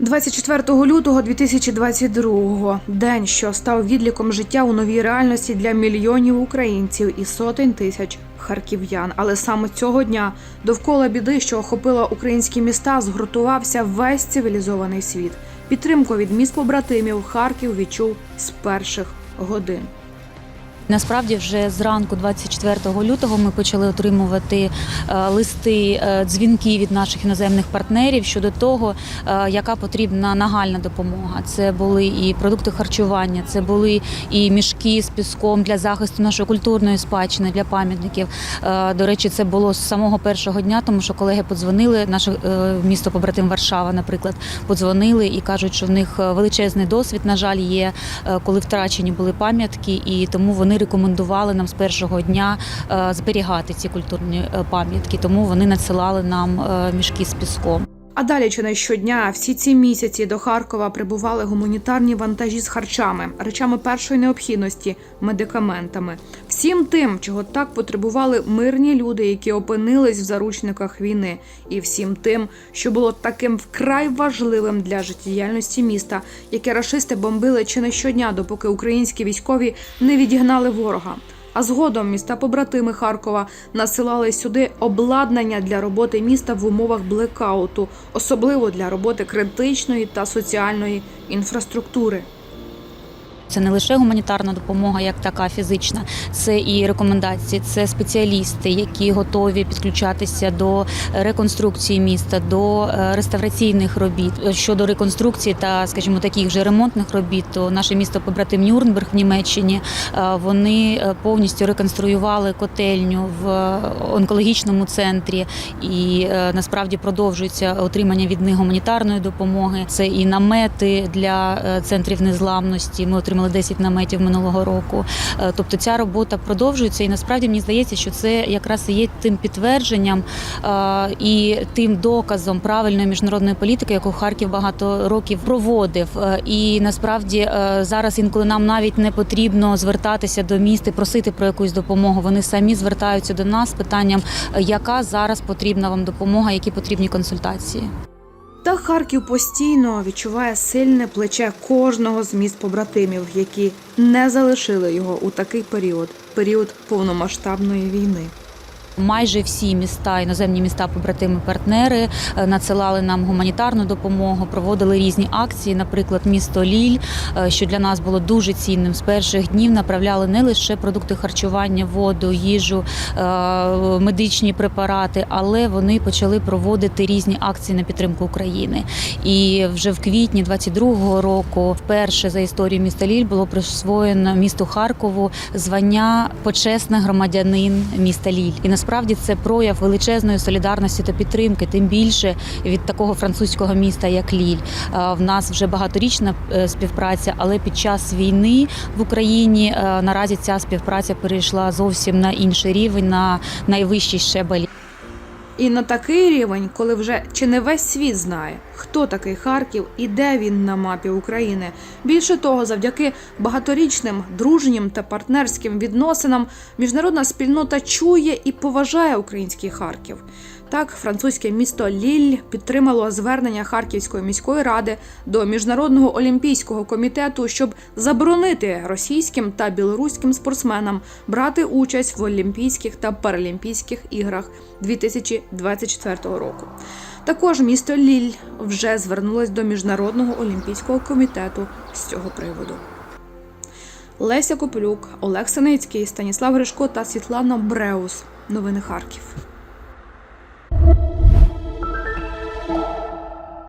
24 лютого 2022 – день, що став відліком життя у новій реальності для мільйонів українців і сотень тисяч харків'ян. Але саме цього дня довкола біди, що охопила українські міста, згуртувався весь цивілізований світ. Підтримку від міст побратимів Харків відчув з перших годин. Насправді, вже зранку, 24 лютого, ми почали отримувати е, листи, е, дзвінки від наших іноземних партнерів щодо того, е, яка потрібна нагальна допомога. Це були і продукти харчування, це були і мішки з піском для захисту нашої культурної спадщини для пам'ятників. До речі, це було з самого першого дня, тому що колеги подзвонили, наше місто побратим Варшава, наприклад, подзвонили і кажуть, що в них величезний досвід, на жаль, є, коли втрачені були пам'ятки, і тому вони рекомендували нам з першого дня е, зберігати ці культурні е, пам'ятки. Тому вони надсилали нам е, мішки з піском. А далі чи не щодня всі ці місяці до Харкова прибували гуманітарні вантажі з харчами, речами першої необхідності, медикаментами, всім тим, чого так потребували мирні люди, які опинились в заручниках війни, і всім тим, що було таким вкрай важливим для життєдіяльності міста, яке рашисти бомбили чи не щодня, допоки українські військові не відігнали ворога. А згодом міста побратими Харкова насилали сюди обладнання для роботи міста в умовах блекауту, особливо для роботи критичної та соціальної інфраструктури. Це не лише гуманітарна допомога, як така фізична, це і рекомендації, це спеціалісти, які готові підключатися до реконструкції міста, до е, реставраційних робіт. Щодо реконструкції та, скажімо, таких вже ремонтних робіт, то наше місто побратим Нюрнберг в Німеччині е, вони е, повністю реконструювали котельню в онкологічному центрі, і насправді продовжується отримання від них гуманітарної допомоги. Це і намети для центрів незламності. Ми отримали 10 наметів минулого року. Е, Тобто ця робота продовжується, і насправді мені здається, що це якраз і є тим підтвердженням е, і тим доказом правильної міжнародної політики, яку Харків багато років проводив. Е, І насправді зараз інколи нам навіть не потрібно звертатися до міст і просити про якусь допомогу. Вони самі звертаються до нас з питанням, яка зараз потрібна вам допомога, які потрібні консультації. Та Харків постійно відчуває сильне плече кожного з міст побратимів, які не залишили його у такий період період повномасштабної війни. Майже всі міста, іноземні міста, побратими, партнери е, надсилали нам гуманітарну допомогу, проводили різні акції. Наприклад, місто Ліль, е, що для нас було дуже цінним. З перших днів направляли не лише продукти харчування, воду, їжу, е, медичні препарати, але вони почали проводити різні акції на підтримку України. І вже в квітні 22-го року, вперше за історію міста Ліль було присвоєно місту Харкову звання почесний громадянин міста Ліль. І насправді це прояв величезної солідарності та підтримки, тим більше від такого французького міста, як Ліль. Е, В нас вже багаторічна е, співпраця, але під час війни в Україні е, наразі ця співпраця перейшла зовсім на інший рівень, на найвищий щебель. І на такий рівень, коли вже чи не весь світ знає, хто такий Харків і де він на мапі України. Більше того, завдяки багаторічним дружнім та партнерським відносинам міжнародна спільнота чує і поважає український Харків. Так, французьке місто Ліль підтримало звернення Харківської міської ради до міжнародного олімпійського комітету, щоб заборонити російським та білоруським спортсменам брати участь в Олімпійських та Паралімпійських іграх 2024 року. Також місто Ліль вже звернулось до міжнародного олімпійського комітету з цього приводу. Леся Копилюк, Олег Синицький, Станіслав Гришко та Світлана Бреус. Новини Харків.